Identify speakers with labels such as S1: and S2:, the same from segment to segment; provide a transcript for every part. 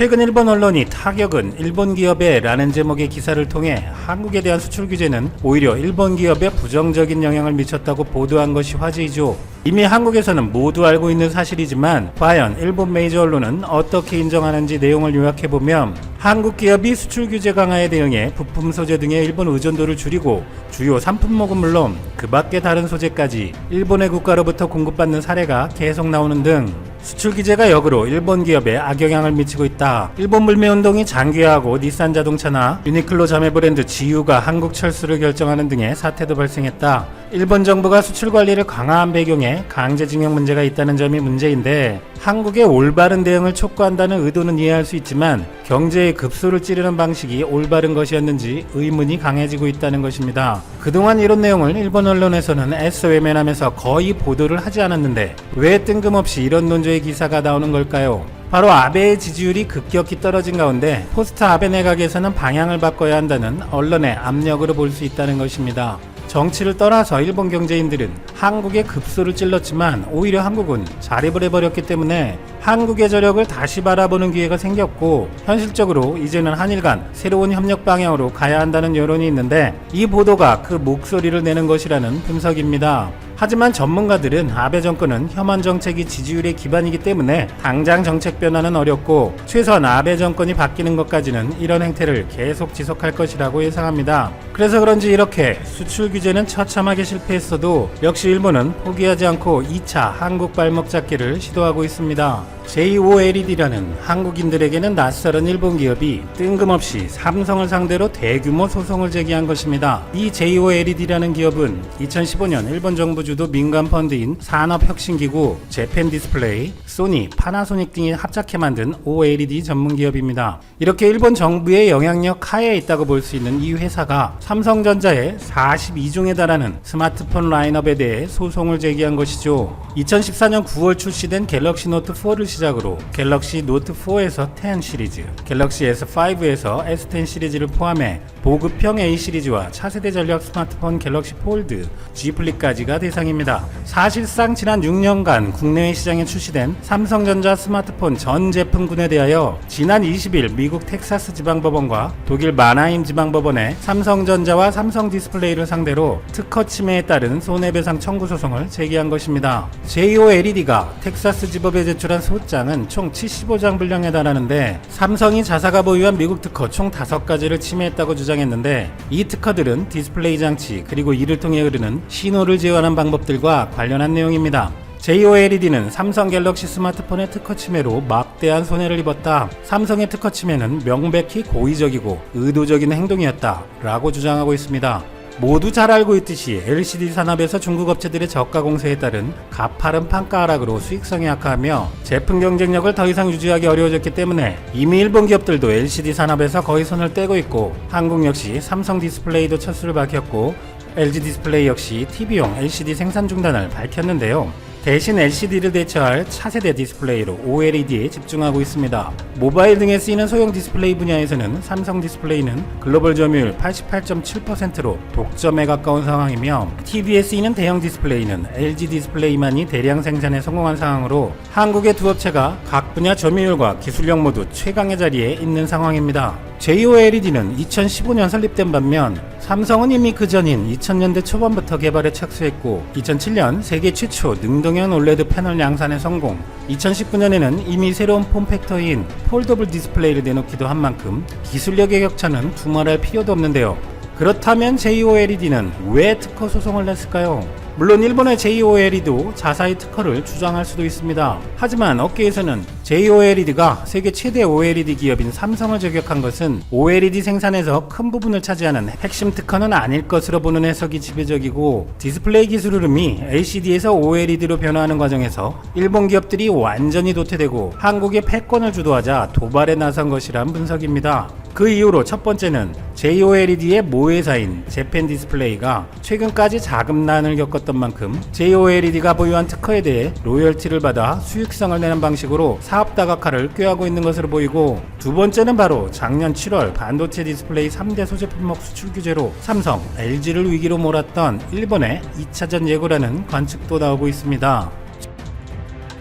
S1: 최근 일본 언론이 타격은 일본 기업에 라는 제목의 기사를 통해 한국에 대한 수출 규제는 오히려 일본 기업에 부정적인 영향을 미쳤다고 보도한 것이 화제이죠. 이미 한국에서는 모두 알고 있는 사실이지만 과연 일본 메이저 언론은 어떻게 인정하는지 내용을 요약해보면 한국 기업이 수출 규제 강화에 대응해 부품 소재 등의 일본 의존도를 줄이고 주요 상품목은 물론 그 밖의 다른 소재까지 일본의 국가로부터 공급받는 사례가 계속 나오는 등 수출 규제가 역으로 일본 기업에 악영향을 미치고 있다. 일본 물매 운동이 장기화하고 닛산 자동차나 유니클로 자매 브랜드 지유가 한국 철수를 결정하는 등의 사태도 발생했다. 일본 정부가 수출 관리를 강화한 배경에 강제징용 문제가 있다는 점이 문제인데 한국의 올바른 대응을 촉구한다는 의도는 이해할 수 있지만 경제의 급소를 찌르는 방식이 올바른 것이었는지 의문이 강해지고 있다는 것입니다. 그동안 이런 내용을 일본 언론에서는 애써 외면하면서 거의 보도를 하지 않았는데 왜 뜬금없이 이런 논조의 기사가 나오는 걸까요? 바로 아베의 지지율이 급격히 떨어진 가운데 포스트 아베 내각에서는 방향을 바꿔야 한다는 언론의 압력으로 볼 수 있다는 것입니다. 정치를 떠나서 일본 경제인들은 한국의 급소를 찔렀지만 오히려 한국은 자립을 해버렸기 때문에 한국의 저력을 다시 바라보는 기회가 생겼고 현실적으로 이제는 한일 간 새로운 협력 방향으로 가야 한다는 여론이 있는데 이 보도가 그 목소리를 내는 것이라는 분석입니다. 하지만 전문가들은 아베 정권은 혐한 정책이 지지율의 기반이기 때문에 당장 정책 변화는 어렵고 최소한 아베 정권이 바뀌는 것까지는 이런 행태를 계속 지속할 것이라고 예상합니다. 그래서 그런지 이렇게 수출 규제는 처참하게 실패했어도 역시 일본은 포기하지 않고 2차 한국 발목 잡기를 시도하고 있습니다. JOLED라는 한국인들에게는 낯설은 일본 기업이 뜬금없이 삼성을 상대로 대규모 소송을 제기한 것입니다. 이 JOLED라는 기업은 2015년 일본 정부 주도 민간 펀드인 산업혁신기구 재팬 디스플레이, 소니, 파나소닉 등이 합작해 만든 OLED 전문 기업입니다. 이렇게 일본 정부의 영향력 하에 있다고 볼 수 있는 이 회사가 삼성전자의 42종에 달하는 스마트폰 라인업에 대해 소송을 제기한 것이죠. 2014년 9월 출시된 갤럭시 노트 4를 시작 으로 갤럭시 노트 4에서 10 시리즈, 갤럭시 S5에서 S10 시리즈를 포함해 보급형 A 시리즈와 차세대 전략 스마트폰 갤럭시 폴드, G 플립까지가 대상입니다. 사실상 지난 6년간 국내외 시장에 출시된 삼성전자 스마트폰 전 제품군에 대하여 지난 20일 미국 텍사스 지방법원과 독일 마나임 지방법원에 삼성전자와 삼성 디스플레이를 상대로 특허 침해에 따른 손해배상 청구 소송을 제기한 것입니다. JOLED가 텍사스 지법에 제출한 소장 은 총 75장 분량에 달하는데 삼성이 자사가 보유한 미국 특허 총 5가지를 침해했다고 주장했는데 이 특허들은 디스플레이 장치 그리고 이를 통해 흐르는 신호를 제어하는 방법들과 관련한 내용입니다. JOLED는 삼성 갤럭시 스마트폰의 특허 침해로 막대한 손해를 입었다. 삼성의 특허 침해는 명백히 고의적이고 의도적인 행동이었다. 라고 주장하고 있습니다. 모두 잘 알고 있듯이 LCD 산업에서 중국 업체들의 저가 공세에 따른 가파른 판가 하락으로 수익성이 악화하며 제품 경쟁력을 더 이상 유지하기 어려워졌기 때문에 이미 일본 기업들도 LCD 산업에서 거의 손을 떼고 있고 한국 역시 삼성 디스플레이도 첫 수를 밝혔고 LG 디스플레이 역시 TV용 LCD 생산 중단을 밝혔는데요. 대신 LCD를 대체할 차세대 디스플레이로 OLED에 집중하고 있습니다. 모바일 등에 쓰이는 소형 디스플레이 분야에서는 삼성 디스플레이는 글로벌 점유율 88.7%로 독점에 가까운 상황이며 TV에 쓰이는 대형 디스플레이는 LG 디스플레이만이 대량 생산에 성공한 상황으로 한국의 두 업체가 각 분야 점유율과 기술력 모두 최강의 자리에 있는 상황입니다. JOLED는 2015년 설립된 반면 삼성은 이미 그 전인 2000년대 초반부터 개발에 착수했고 2007년 세계 최초 능동형 OLED 패널 양산에 성공 2019년에는 이미 새로운 폼팩터인 폴더블 디스플레이를 내놓기도 한 만큼 기술력의 격차는 두말할 필요도 없는데요. 그렇다면 JOLED는 왜 특허 소송을 냈을까요? 물론 일본의 JOLED도 자사의 특허를 주장할 수도 있습니다. 하지만 업계에서는 JOLED가 세계 최대 OLED 기업인 삼성을 저격한 것은 OLED 생산에서 큰 부분을 차지하는 핵심 특허는 아닐 것으로 보는 해석이 지배적이고 디스플레이 기술 흐름이 LCD에서 OLED로 변화하는 과정에서 일본 기업들이 완전히 도태되고 한국의 패권을 주도하자 도발에 나선 것이란 분석입니다. 그 이후로 첫 번째는 JOLED의 모회사인 재팬 디스플레이가 최근까지 자금난을 겪었던 만큼 JOLED가 보유한 특허에 대해 로열티를 받아 수익성을 내는 방식으로 사업 다각화를 꾀하고 있는 것으로 보이고 두 번째는 바로 작년 7월 반도체 디스플레이 3대 소재 품목 수출 규제로 삼성, LG를 위기로 몰았던 일본의 2차전 예고라는 관측도 나오고 있습니다.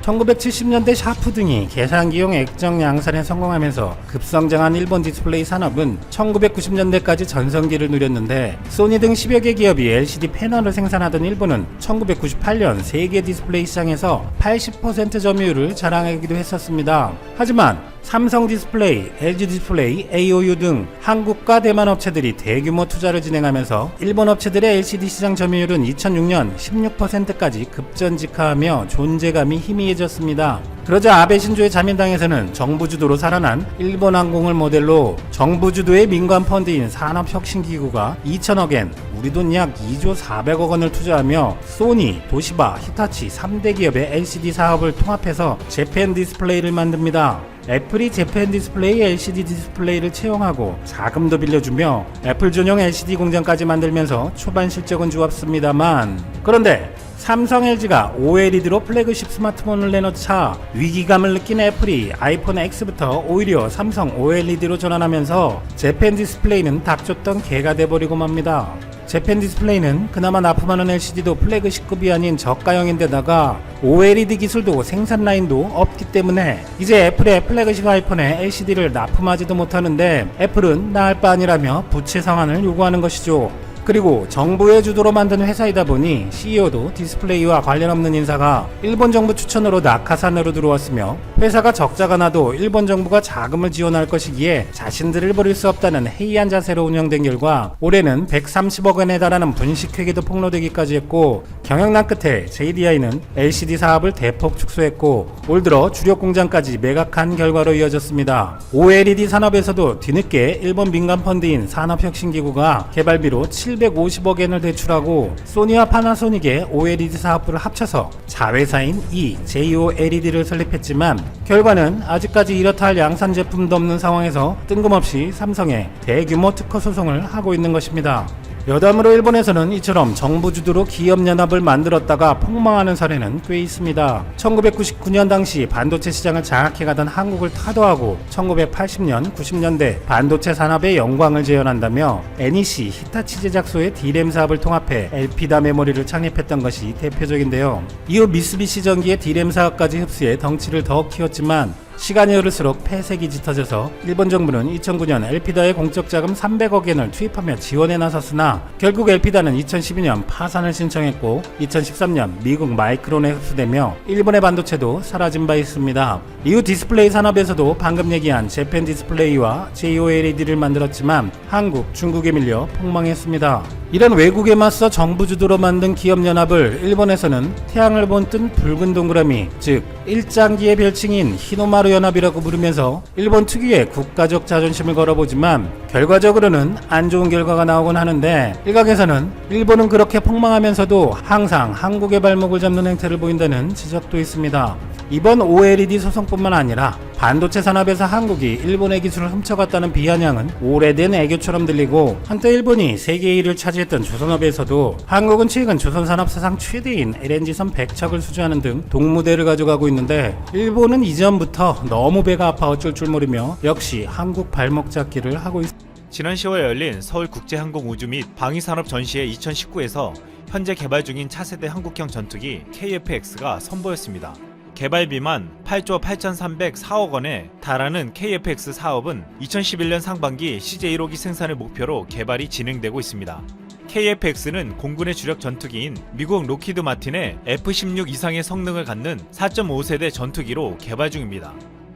S1: 1970년대 샤프 등이 계산기용 액정 양산에 성공하면서 급성장한 일본 디스플레이 산업은 1990년대까지 전성기를 누렸는데 소니 등 10여 개 기업이 LCD 패널을 생산하던 일본은 1998년 세계 디스플레이 시장에서 80% 점유율을 자랑하기도 했었습니다. 하지만 삼성 디스플레이, LG 디스플레이, AOU 등 한국과 대만 업체들이 대규모 투자를 진행하면서 일본 업체들의 LCD 시장 점유율은 2006년 16%까지 급전직하하며 존재감이 희미해졌습니다. 그러자 아베 신조의 자민당에서는 정부 주도로 살아난 일본 항공을 모델로 정부 주도의 민간 펀드인 산업혁신기구가 2천억엔 우리 돈 약 2조 400억 원을 투자하며 소니, 도시바, 히타치 3대 기업의 LCD 사업을 통합해서 재팬 디스플레이를 만듭니다. 애플이 재팬 디스플레이 LCD 디스플레이를 채용하고 자금도 빌려주며 애플 전용 LCD 공장까지 만들면서 초반 실적은 좋았습니다만 그런데 삼성 LG가 OLED로 플래그십 스마트폰을 내놓자 위기감을 느낀 애플이 아이폰 X부터 오히려 삼성 OLED로 전환하면서 재팬 디스플레이는 닥쳤던 개가 돼버리고 맙니다. 재팬 디스플레이는 그나마 납품하는 LCD도 플래그십급이 아닌 저가형인데다가 OLED 기술도 생산 라인도 없기 때문에 이제 애플의 플래그십 아이폰에 LCD를 납품하지도 못하는데 애플은 나을 바 아니라며 부채 상환을 요구하는 것이죠. 그리고 정부의 주도로 만든 회사이다 보니 CEO도 디스플레이와 관련 없는 인사가 일본 정부 추천으로 낙하산으로 들어왔으며 회사가 적자가 나도 일본 정부가 자금을 지원할 것이기에 자신들을 버릴 수 없다는 해이한 자세로 운영된 결과 올해는 130억 원에 달하는 분식회계도 폭로되기까지 했고 경영난 끝에 JDI는 LCD 사업을 대폭 축소했고 올 들어 주력 공장까지 매각한 결과로 이어졌습니다. OLED 산업에서도 뒤늦게 일본 민간 펀드인 산업혁신기구가 개발비로 750억 엔을 대출하고 소니와 파나소닉의 OLED 사업부를 합쳐서 자회사인 이 JOLED를 설립했지만 결과는 아직까지 이렇다 할 양산 제품도 없는 상황에서 뜬금없이 삼성에 대규모 특허 소송을 하고 있는 것입니다. 여담으로 일본에서는 이처럼 정부 주도로 기업 연합을 만들었다가 폭망하는 사례는 꽤 있습니다. 1999년 당시 반도체 시장을 장악해가던 한국을 타도하고 1980년, 90년대 반도체 산업의 영광을 재현한다며 NEC, 히타치 제작소의 D램 사업을 통합해 LP다 메모리를 창립했던 것이 대표적인데요. 이후 미쓰비시 전기의 D램 사업까지 흡수해 덩치를 더 키웠지만 시간이 흐를수록 폐색이 짙어져서 일본 정부는 2009년 엘피다의 공적 자금 300억 엔을 투입하며 지원에 나섰으나 결국 엘피다는 2012년 파산을 신청했고 2013년 미국 마이크론에 흡수되며 일본의 반도체도 사라진 바 있습니다. 이후 디스플레이 산업에서도 방금 얘기한 재팬 디스플레이와 JOLED를 만들었지만 한국, 중국에 밀려 폭망했습니다. 이런 외국에 맞서 정부 주도로 만든 기업연합을 일본에서는 태양을 본뜬 붉은 동그라미, 즉 일장기의 별칭인 히노마루 연합이라고 부르면서 일본 특유의 국가적 자존심을 걸어보지만 결과적으로는 안 좋은 결과가 나오곤 하는데 일각에서는 일본은 그렇게 폭망하면서도 항상 한국의 발목을 잡는 행태를 보인다는 지적도 있습니다. 이번 OLED 소송뿐만 아니라 반도체 산업에서 한국이 일본의 기술을 훔쳐갔다는 비아냥은 오래된 애교처럼 들리고 한때 일본이 세계 1위를 차지했던 조선업에서도 한국은 최근 조선산업 사상 최대인 LNG선 100척을 수주하는 등 동무대를 가져가고 있는데 일본은 이전부터 너무 배가 아파 어쩔 줄 모르며 역시 한국 발목 잡기를 하고 있습니다.
S2: 지난 10월 열린 서울국제항공우주 및 방위산업 전시회 2019에서 현재 개발 중인 차세대 한국형 전투기 KF-X가 선보였습니다. 개발비만 8조 8,304억 원에 달하는 KF-X 사업은 2011년 상반기 CJ 1호기 생산을 목표로 개발이 진행되고 있습니다. KF-X는 공군의 주력 전투기인 미국 로키드 마틴의 F-16 이상의 성능을 갖는 4.5세대 전투기로 개발 중입니다.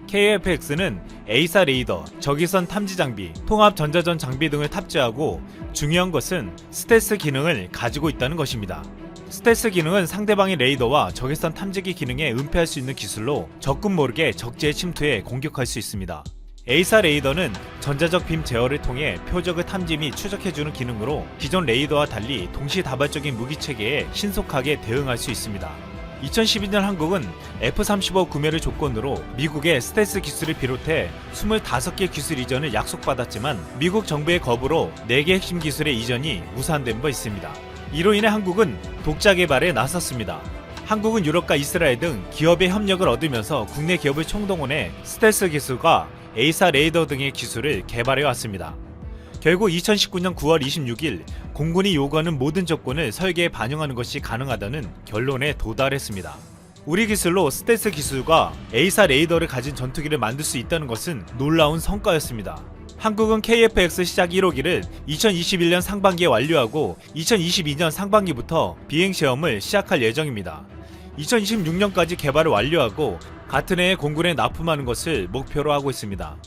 S2: KF-X는 A사 레이더, 적외선 탐지 장비, 통합 전자전 장비 등을 탑재하고 중요한 것은 스텔스 기능을 가지고 있다는 것입니다. 스텔스 기능은 상대방의 레이더와 적외선 탐지기 기능에 은폐할 수 있는 기술로 적군 모르게 적지에 침투해 공격할 수 있습니다. A사 레이더는 전자적 빔 제어를 통해 표적을 탐지 및 추적해주는 기능으로 기존 레이더와 달리 동시다발적인 무기 체계에 신속하게 대응할 수 있습니다. 2012년 한국은 F-35 구매를 조건으로 미국의 스텔스 기술을 비롯해 25개 기술 이전을 약속받았지만 미국 정부의 거부로 4개 핵심 기술의 이전이 무산된 바 있습니다. 이로 인해 한국은 독자 개발에 나섰습니다. 한국은 유럽과 이스라엘 등 기업의 협력을 얻으면서 국내 기업을 총동원해 스텔스 기술과 A사 레이더 등의 기술을 개발해 왔습니다. 결국 2019년 9월 26일 공군이 요구하는 모든 조건을 설계에 반영하는 것이 가능하다는 결론에 도달했습니다. 우리 기술로 스텔스 기술과 A사 레이더를 가진 전투기를 만들 수 있다는 것은 놀라운 성과였습니다. 한국은 KF-X 시작 1호기를 2021년 상반기에 완료하고 2022년 상반기부터 비행 시험을 시작할 예정입니다. 2026년까지 개발을 완료하고 같은 해에 공군에 납품하는 것을 목표로 하고 있습니다.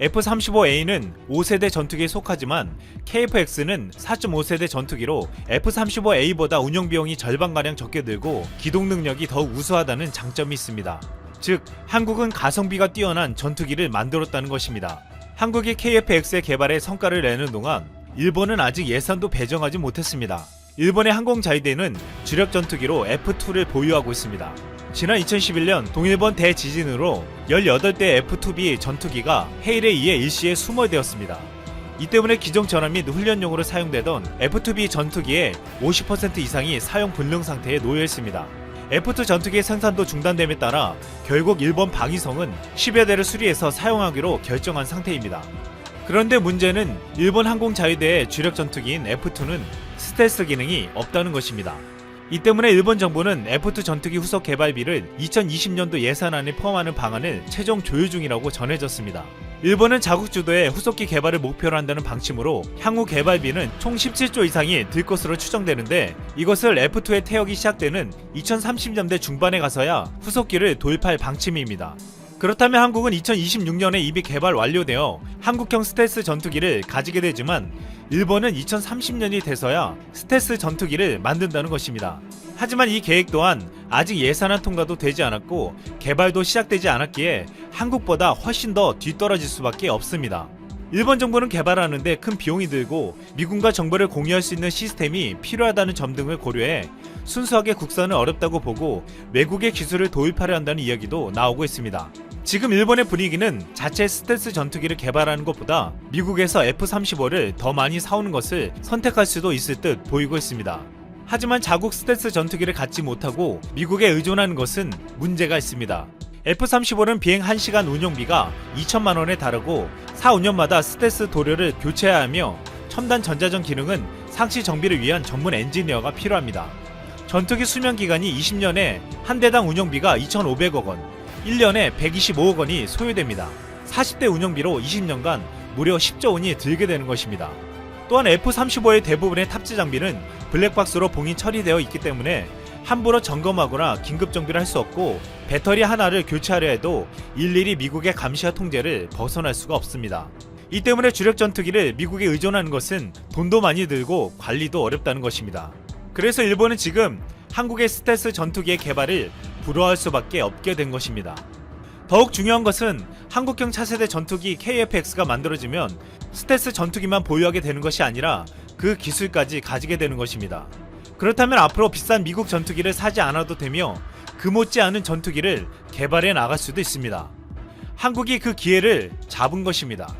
S2: F-35A는 5세대 전투기에 속하지만 KF-X는 4.5세대 전투기로 F-35A보다 운영 비용이 절반가량 적게 들고 기동 능력이 더욱 우수하다는 장점이 있습니다. 즉, 한국은 가성비가 뛰어난 전투기를 만들었다는 것입니다. 한국이 KF-X의 개발에 성과를 내는 동안 일본은 아직 예산도 배정하지 못했습니다. 일본의 항공자위대는 주력 전투기로 F2를 보유하고 있습니다. 지난 2011년 동일본 대지진으로 18대 F2B 전투기가 해일에 의해 일시에 수몰되었습니다. 이 때문에 기종 전환 및 훈련용으로 사용되던 F2B 전투기의 50% 이상이 사용 불능 상태에 놓여 있습니다. F2 전투기의 생산도 중단됨에 따라 결국 일본 방위성은 10여 대를 수리해서 사용하기로 결정한 상태입니다. 그런데 문제는 일본 항공자위대의 주력 전투기인 F2는 스텔스 기능이 없다는 것입니다. 이 때문에 일본 정부는 F2 전투기 후속 개발비를 2020년도 예산안에 포함하는 방안을 최종 조율 중이라고 전해졌습니다. 일본은 자국 주도의 후속기 개발을 목표로 한다는 방침으로 향후 개발비는 총 17조 이상이 들 것으로 추정되는데 이것을 F2의 태역이 시작되는 2030년대 중반에 가서야 후속기를 도입할 방침입니다. 그렇다면 한국은 2026년에 이미 개발 완료되어 한국형 스텔스 전투기를 가지게 되지만 일본은 2030년이 돼서야 스텔스 전투기를 만든다는 것입니다. 하지만 이 계획 또한 아직 예산안 통과도 되지 않았고 개발도 시작되지 않았기에 한국보다 훨씬 더 뒤떨어질 수밖에 없습니다. 일본 정부는 개발하는데 큰 비용이 들고 미군과 정보를 공유할 수 있는 시스템이 필요하다는 점 등을 고려해 순수하게 국산은 어렵다고 보고 외국의 기술을 도입하려 한다는 이야기도 나오고 있습니다. 지금 일본의 분위기는 자체 스텔스 전투기를 개발하는 것보다 미국에서 F-35를 더 많이 사오는 것을 선택할 수도 있을 듯 보이고 있습니다. 하지만 자국 스텔스 전투기를 갖지 못하고 미국에 의존하는 것은 문제가 있습니다. F-35는 비행 1시간 운용비가 2천만 원에 달하고 4, 5년마다 스텔스 도료를 교체해야 하며 첨단 전자전 기능은 상시 정비를 위한 전문 엔지니어가 필요합니다. 전투기 수명 기간이 20년에 한 대당 운용비가 2,500억 원, 1년에 125억 원이 소요됩니다. 40대 운영비로 20년간 무려 10조 원이 들게 되는 것입니다. 또한 F-35의 대부분의 탑재 장비는 블랙박스로 봉인 처리되어 있기 때문에 함부로 점검하거나 긴급 정비를 할 수 없고 배터리 하나를 교체하려 해도 일일이 미국의 감시와 통제를 벗어날 수가 없습니다. 이 때문에 주력 전투기를 미국에 의존하는 것은 돈도 많이 들고 관리도 어렵다는 것입니다. 그래서 일본은 지금 한국의 스텔스 전투기의 개발을 불허할 수밖에 없게 된 것입니다. 더욱 중요한 것은 한국형 차세대 전투기 KF-X가 만들어지면 스텔스 전투기만 보유하게 되는 것이 아니라 그 기술까지 가지게 되는 것입니다. 그렇다면 앞으로 비싼 미국 전투기를 사지 않아도 되며 그 못지않은 전투기를 개발해 나갈 수도 있습니다. 한국이 그 기회를 잡은 것입니다.